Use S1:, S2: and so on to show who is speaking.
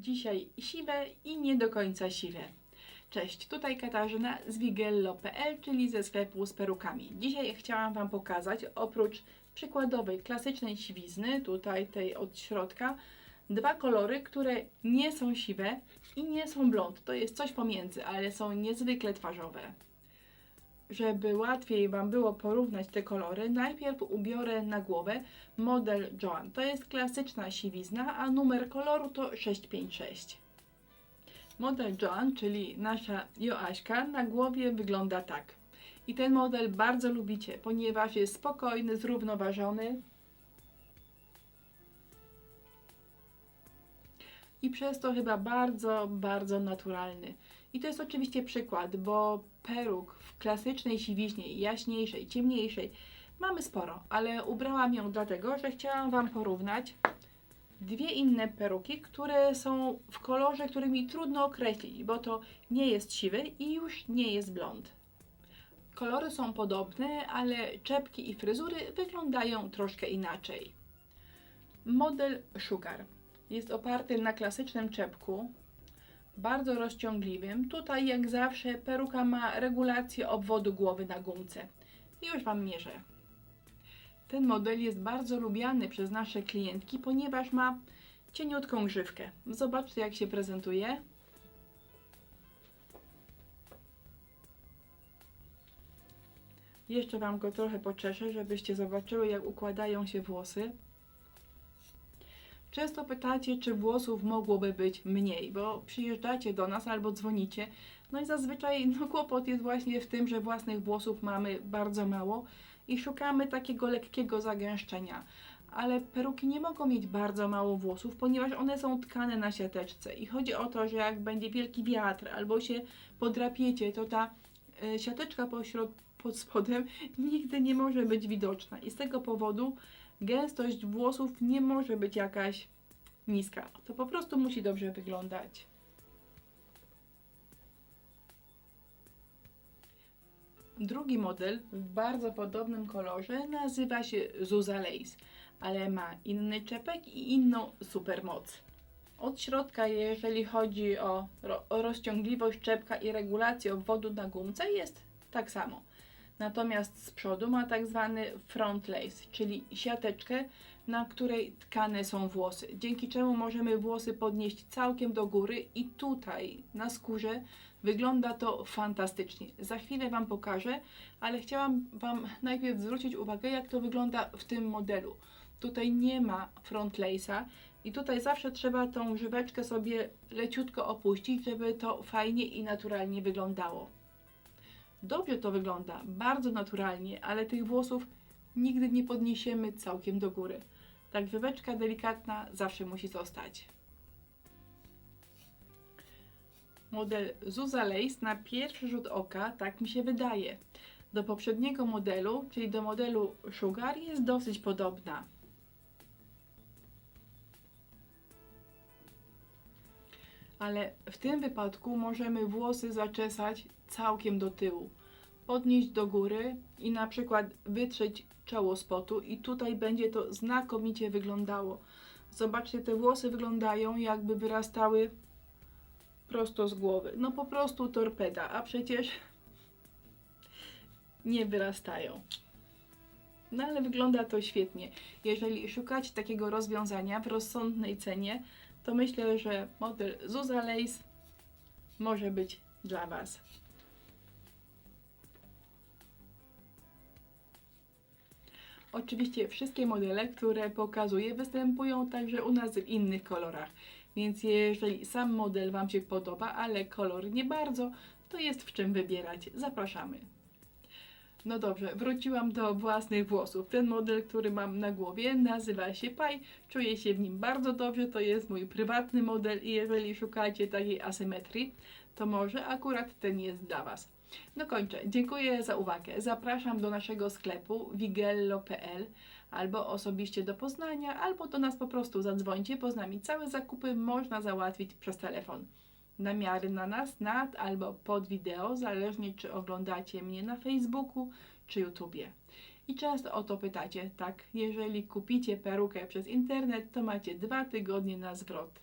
S1: Dzisiaj siwe i nie do końca siwe. Cześć, tutaj Katarzyna z wigello.pl, czyli ze sklepu z perukami. Dzisiaj chciałam Wam pokazać, oprócz przykładowej klasycznej siwizny, tutaj tej od środka, dwa kolory, które nie są siwe i nie są blond. To jest coś pomiędzy, ale są niezwykle twarzowe. Żeby łatwiej Wam było porównać te kolory, najpierw ubiorę na głowę model Joan. To jest klasyczna siwizna, a numer koloru to 656. Model Joan, czyli nasza Joaśka, na głowie wygląda tak. I ten model bardzo lubicie, ponieważ jest spokojny, zrównoważony. I przez to chyba bardzo, bardzo naturalny. I to jest oczywiście przykład, bo peruk w klasycznej siwiźnie, jaśniejszej, ciemniejszej, mamy sporo, ale ubrałam ją dlatego, że chciałam Wam porównać dwie inne peruki, które są w kolorze, który mi trudno określić, bo to nie jest siwy i już nie jest blond. Kolory są podobne, ale czepki i fryzury wyglądają troszkę inaczej. Model Sugar jest oparty na klasycznym czepku, bardzo rozciągliwym. Tutaj, jak zawsze, peruka ma regulację obwodu głowy na gumce. I już Wam mierzę. Ten model jest bardzo lubiany przez nasze klientki, ponieważ ma cieniutką grzywkę. Zobaczcie, jak się prezentuje. Jeszcze Wam go trochę poczeszę, żebyście zobaczyły, jak układają się włosy. Często pytacie, czy włosów mogłoby być mniej, bo przyjeżdżacie do nas albo dzwonicie. No i zazwyczaj no, kłopot jest właśnie w tym, że własnych włosów mamy bardzo mało i szukamy takiego lekkiego zagęszczenia. Ale peruki nie mogą mieć bardzo mało włosów, ponieważ one są tkane na siateczce. I chodzi o to, że jak będzie wielki wiatr albo się podrapiecie, to ta y, siateczka pośrod, pod spodem nigdy nie może być widoczna. I z tego powodu gęstość włosów nie może być jakaś niska. To po prostu musi dobrze wyglądać. Drugi model w bardzo podobnym kolorze nazywa się Zuza Lace, ale ma inny czepek i inną supermoc. Od środka, jeżeli chodzi o, ro o rozciągliwość czepka i regulację obwodu na gumce, jest tak samo. Natomiast z przodu ma tak zwany front lace, czyli siateczkę, na której tkane są włosy, dzięki czemu możemy włosy podnieść całkiem do góry i tutaj na skórze wygląda to fantastycznie. Za chwilę Wam pokażę, ale chciałam Wam najpierw zwrócić uwagę, jak to wygląda w tym modelu. Tutaj nie ma front lace'a i tutaj zawsze trzeba tą żyweczkę sobie leciutko opuścić, żeby to fajnie i naturalnie wyglądało. Dobrze to wygląda, bardzo naturalnie, ale tych włosów nigdy nie podniesiemy całkiem do góry. Tak żyweczka delikatna zawsze musi zostać. Model Zuza Lace na pierwszy rzut oka, tak mi się wydaje, do poprzedniego modelu, czyli do modelu Sugar jest dosyć podobna. Ale w tym wypadku możemy włosy zaczesać całkiem do tyłu, podnieść do góry i na przykład wytrzeć czoło spotu i tutaj będzie to znakomicie wyglądało. Zobaczcie, te włosy wyglądają jakby wyrastały prosto z głowy. No po prostu torpeda, a przecież nie wyrastają. No ale wygląda to świetnie. Jeżeli szukacie takiego rozwiązania w rozsądnej cenie, to myślę, że model Zuza Lace może być dla Was. Oczywiście wszystkie modele, które pokazuję, występują także u nas w innych kolorach. Więc jeżeli sam model Wam się podoba, ale kolor nie bardzo, to jest w czym wybierać. Zapraszamy. No dobrze, wróciłam do własnych włosów. Ten model, który mam na głowie, nazywa się Pai. Czuję się w nim bardzo dobrze. To jest mój prywatny model i jeżeli szukacie takiej asymetrii, to może akurat ten jest dla Was. No kończę. Dziękuję za uwagę. Zapraszam do naszego sklepu wigello.pl albo osobiście do Poznania, albo do nas po prostu zadzwońcie, bo całe zakupy można załatwić przez telefon namiary na nas nad albo pod wideo, zależnie czy oglądacie mnie na Facebooku czy YouTubie. I często o to pytacie, tak, jeżeli kupicie perukę przez internet, to macie dwa tygodnie na zwrot.